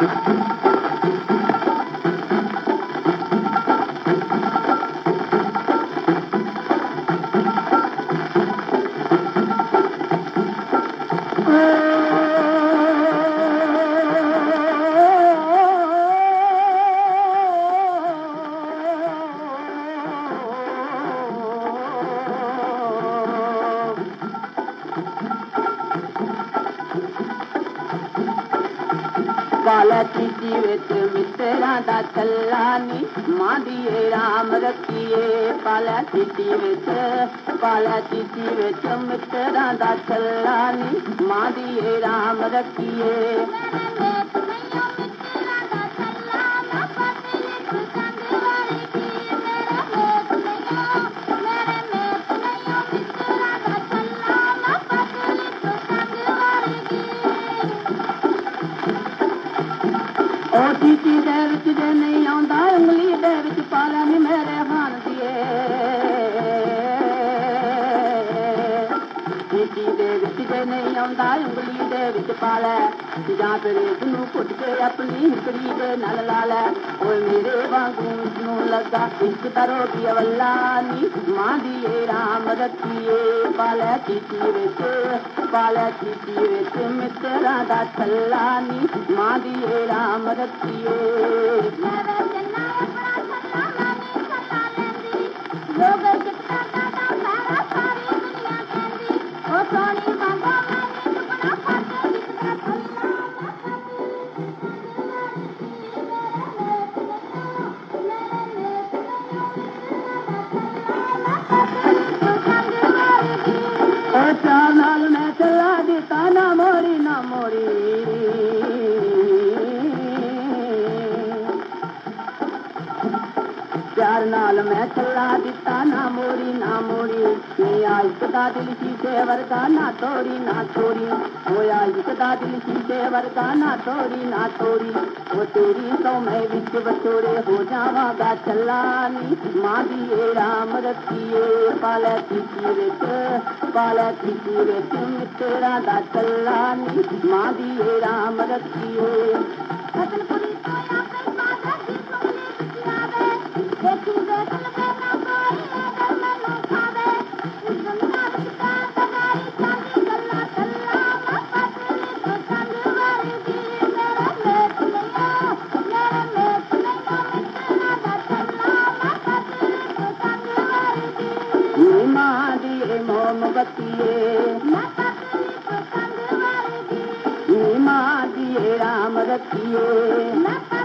Ah! ਕਾਲਾ ਚੀਚੀ ਵਿੱਚ ਮਿੱਤਰਾਂ ਦਾ ਕੱਲਾ ਨੀ ਮਾਦੀਏ ਰਾਮ ਰੱਖੀਏ ਕਾਲਾ ਚੀਚੀ ਵਿੱਚ ਕਾਲਾ ਚੀਚੀ ਵਿੱਚ ਮਿੱਤਰਾਂ ਦਾ ਕੱਲਾ ਨੀ ਮਾਦੀਏ ਰਾਮ ਰੱਖੀਏ ਉਹ ਚੀਚੀ ਦੇ ਵਿੱਚ ਜੇ ਨਹੀਂ ਆਉਂਦਾ ਉਂਗਲੀ ਦੇ ਵਿੱਚ வீட்டிலே விட்டுக்கனே அவன்தான் உங்களீட்டே விட்டுப்பால இதான் பெரிய துணு பொட்டுக்கே அப்படி இருக்கிறீட்டு நல்லலால. ஒரு மீரே வாங்கும் நூலக்கா இங்கு தரோக்கிய வல்லாமி மாதியே ராமதத்தியே. பால தீட்டி வைத்து பால தீட்டி வைத்து மித்தராதா தல்லாமி மாதியே ராமதத்தியே. তা না মরি না মরি प्यार नाल मैं चला दिता ना मोरी ना मोरी होया इसका दिल शीशे वरदाना तोरी ना छोरी होया इसका दिल शीशे वरदाना तोरी ना छोरी वो तेरी तो मैं विच बचोरे हो जावागा चलानी। माँ दिए राम रखिए, पाला खीरेत पाला खीरेत तेरा दा चलानी। माँ दिए राम रखिए। माहेाम रखीअ